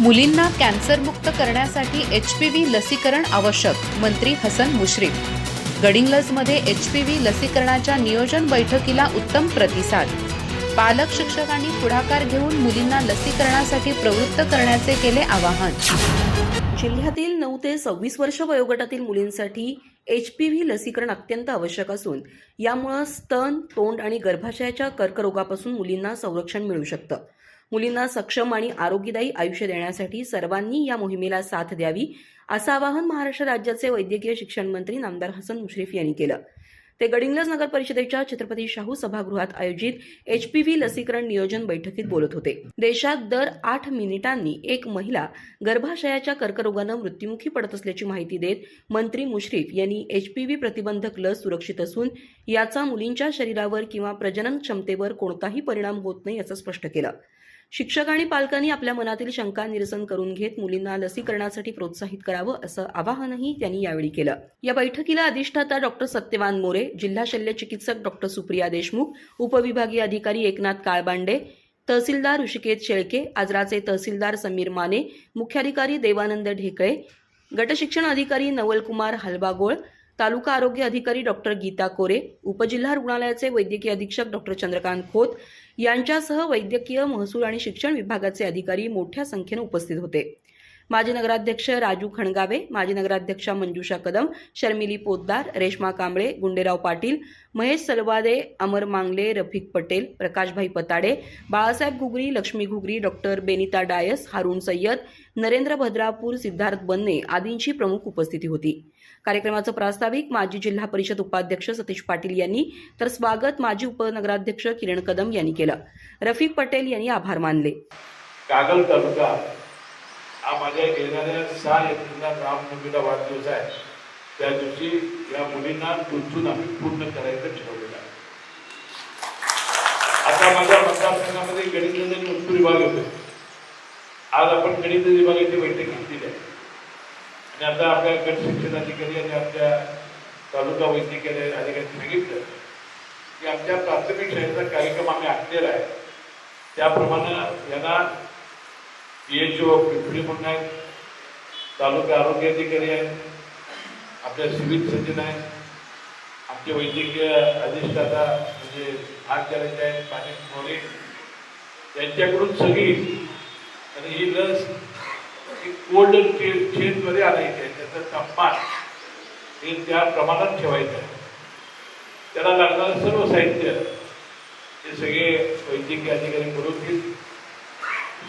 मुलींना कॅन्सरमुक्त करण्यासाठी H P V लसीकरण आवश्यक मंत्री हसन मुश्रीफ. गडिंग्लजमध्ये एच पी व्ही लसीकरणाच्या नियोजन बैठकीला उत्तम प्रतिसाद. पालक शिक्षकांनी पुढाकार घेऊन मुलींना लसीकरणासाठी प्रवृत्त करण्याचे केले आवाहन. जिल्ह्यातील नऊ ते सव्वीस वर्ष वयोगटातील मुलींसाठी एच पी व्ही लसीकरण अत्यंत आवश्यक असून यामुळं स्तन तोंड आणि गर्भाशयाच्या कर्करोगापासून मुलींना संरक्षण मिळू शकतं. मुलींना सक्षम आणि आरोग्यदायी आयुष्य देण्यासाठी सर्वांनी या मोहिमेला साथ द्यावी असं आवाहन महाराष्ट्र राज्याचे वैद्यकीय शिक्षण मंत्री नामदार हसन मुश्रीफ यांनी केलं. ते गडिंग्लज नगर परिषदेच्या छत्रपती शाहू सभागृहात आयोजित एच पी व्ही लसीकरण नियोजन बैठकीत बोलत होते. देशात दर आठ मिनिटांनी एक महिला गर्भाशयाच्या कर्करोगानं मृत्युमुखी पडत असल्याची माहिती देत मंत्री मुश्रीफ यांनी एच पी व्ही प्रतिबंधक लस सुरक्षित असून याचा मुलींच्या शरीरावर किंवा प्रजनन क्षमतेवर कोणताही परिणाम होत नाही असं स्पष्ट केलं. शिक्षक आणि पालकांनी आपल्या मनातील शंका निरसन करून घेत मुलींना लसीकरणासाठी प्रोत्साहित करावं असं आवाहनही त्यांनी यावेळी केलं. या बैठकीला अधिष्ठाता डॉक्टर सत्यवान मोरे जिल्हा शल्य चिकित्सक डॉक्टर सुप्रिया देशमुख उपविभागीय अधिकारी एकनाथ काळबांडे तहसीलदार ऋषिकेत शेळके आजराचे तहसीलदार समीर माने मुख्याधिकारी देवानंद ढेकळे गटशिक्षण अधिकारी नवलकुमार हलबागोळ तालुका आरोग्य अधिकारी डॉक्टर गीता कोरे उपजिल्हा रुग्णालयाचे वैद्यकीय अधीक्षक डॉक्टर चंद्रकांत खोत यांच्यासह वैद्यकीय महसूल आणि शिक्षण विभागाचे अधिकारी मोठ्या संख्येने उपस्थित होते. माजी नगराध्यक्ष राजू खणगावे माजी नगराध्यक्षा मंजुषा कदम शर्मिली पोद्दार रेश्मा कांबळे गुंडेराव पाटील महेश सलवादे अमर मांगले रफिक पटेल प्रकाशभाई पताडे बाळासाहेब घुगरी लक्ष्मी घुगरी डॉक्टर बेनिता डायस हारून सय्यद नरेंद्र भद्रापूर सिद्धार्थ बन्ने आदींची प्रमुख उपस्थिती होती. कार्यक्रमाचं प्रास्ताविक माजी जिल्हा परिषद उपाध्यक्ष सतीश पाटील यांनी तर स्वागत माजी उपनगराध्यक्ष किरण कदम यांनी केलं. रफिक पटेल यांनी आभार मानले. कागल तालुका हा माझ्या येणाऱ्या सहा एप्रिलला रामनवमीला वाढदिवस आहे. त्या दिवशी या मुलींना गुंतून आम्ही पूर्ण करायचं ठरवलेलं आहे. आता माझ्या मतदारसंघामध्ये गणित आणि विभाग होते आज आपण गणित विभागाची बैठक घेतलेली आहे. आणि आता आपल्या गट शिक्षण अधिकारी आणि आपल्या तालुका वैद्यकीय अधिकाऱ्यांनी सांगितलं की आमच्या प्राथमिक शाळेचा कार्यक्रम आम्ही आखलेला आहे. त्याप्रमाणे यांना पी एच ओ पिंपरी म्हणून आहेत तालुका आरोग्य अधिकारी आहेत आपल्या सिव्हिल सर्जन आहेत आमचे वैद्यकीय अधिष्ठाता म्हणजे हात करायचे आहेत पाणी मोरे यांच्याकडून सगळी आणि ही लस ही कोल्ड चेनमध्ये आणायची आहे त्याचं तापमान हे त्या प्रमाणात ठेवायचं आहे. त्याला लागणारं सर्व साहित्य हे सगळे वैद्यकीय अधिकारी करून घेतील.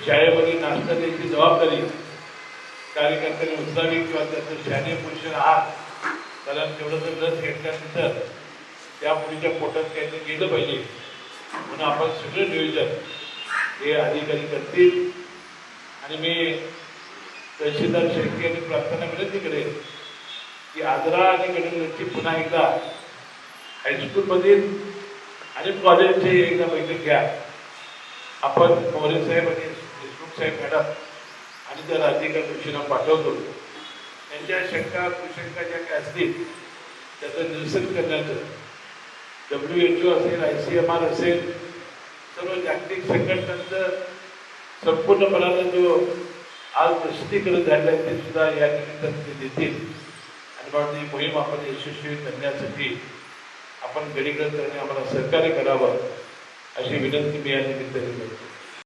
शाळेमध्ये नाश्ता द्यायची जबाबदारी कार्यकर्त्यांनी उचलावी किंवा त्याचं शालेय पोषण आहात त्याला तेवढं जर लस घेतल्यानंतर त्या मुलीच्या पोटात त्यांनी गेलं पाहिजे. म्हणून आपण सगळं नियोजन हे अधिकारी करतील. आणि मी तहसीलदार शेळके यांनी प्रार्थना विनंती करेन की आजरा आणि गणिताची पुन्हा एकदा हायस्कूलमधील आणि कॉलेजचे एकदा बैठक घ्या. आपण मोरे साहेब आणि साहेब मॅडम आणि त्या राज्यकार कृषीला पाठवतो. त्यांच्या शंका कुशंका ज्या काय असतील त्याचं निरसन करण्याचं. डब्ल्यू एच ओ असेल आय सी एम आर असेल सर्व जागतिक संघटनांचं संपूर्णपणानं जो आज प्रसिद्धीकरण झालेलं आहे ते सुद्धा या निमित्तानं ते देतील. आणि म्हणून ही मोहीम आपण यशस्वी करण्यासाठी आपण गडीकडे करणे आम्हाला सहकार्य करावं अशी विनंती मी या निमित्ताने करतो.